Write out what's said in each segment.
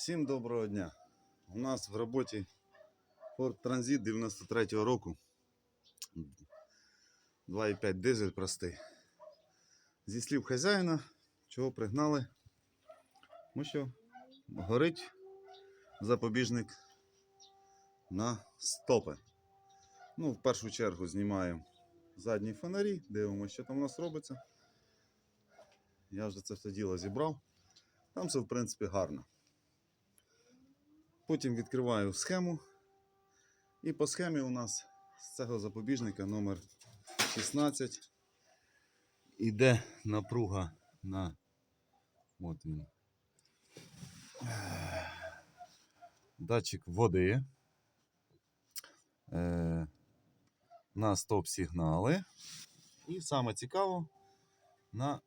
Всім доброго дня. У нас в роботі Ford Transit 93-го року. 2,5 дизель простий. Зі слів хазяїна, чого пригнали. Тому що горить запобіжник на стопи. Ну, в першу чергу знімаємо задні фонарі, дивимося, що там у нас робиться. Я вже це все діло зібрав. Там все, в принципі, гарно. Потім відкриваю схему. І по схемі у нас з цього запобіжника номер 16 іде напруга на. От він. Датчик води. Е, на стоп-сигнали. І саме цікаво на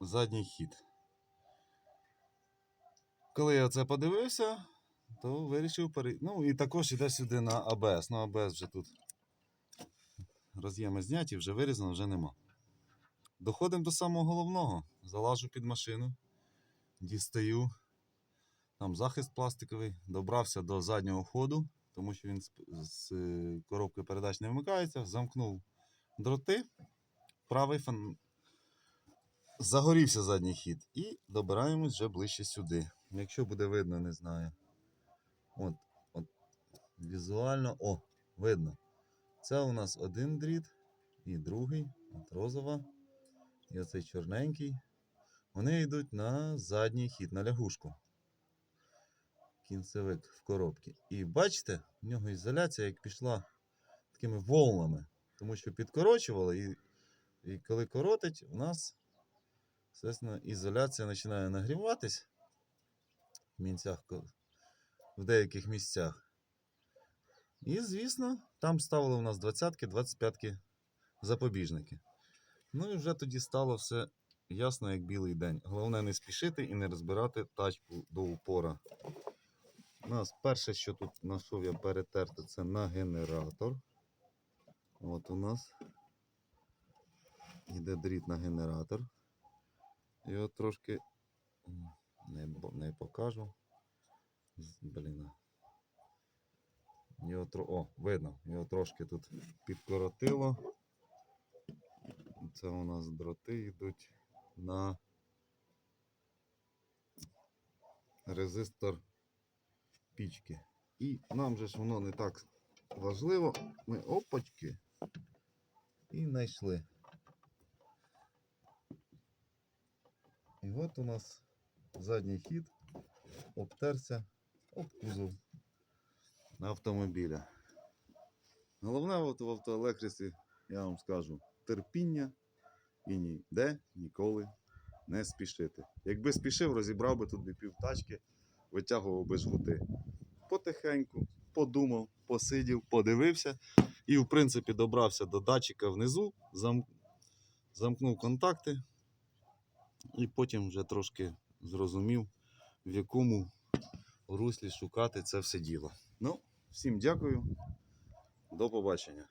задній хід. Коли я це подивився, то вирішив перейти. Ну і також іде сюди на АБС. Ну, АБС вже тут роз'єми зняті, вже вирізано, вже нема. Доходимо до самого головного. Залажу під машину, дістаю. Там захист пластиковий, добрався до заднього ходу, тому що він з, з е, коробки передач не вмикається, замкнув дроти, правий фан... загорівся задній хід. І добираємось вже ближче сюди. Якщо буде видно, не знаю. От, от візуально, о, видно. Це у нас один дріт і другий, от розова. І оцей чорненький. Вони йдуть на задній хід, на лягушку. Кінцевик в коробці. І бачите, в нього ізоляція як пішла такими волнами. Тому що підкорочувало, і, і коли коротить, у нас, ізоляція починає нагріватись в мінцях в деяких місцях. І, звісно, там ставили у нас 20-ки, 25-ки запобіжники. Ну і вже тоді стало все ясно, як білий день. Головне не спішити і не розбирати тачку до упора. У нас перше, що тут знайшов я перетерти, це на генератор. От у нас йде дріт на генератор. Його трошки не, не покажу. Блін. Його тро... О, видно, його трошки тут підкоротило. Це у нас дроти йдуть на резистор пічки. І нам же ж воно не так важливо. Ми опачки і знайшли. І от у нас задній хід обтерся об кузов автомобіля. Головне от в автоелектрисі, я вам скажу, терпіння і ніде ніколи не спішити. Якби спішив, розібрав би тут пів тачки, витягував би жгути. Потихеньку, подумав, посидів, подивився і, в принципі, добрався до датчика внизу, зам... замкнув контакти і потім вже трошки зрозумів, в якому руслі шукати це все діло. Ну, всім дякую. До побачення.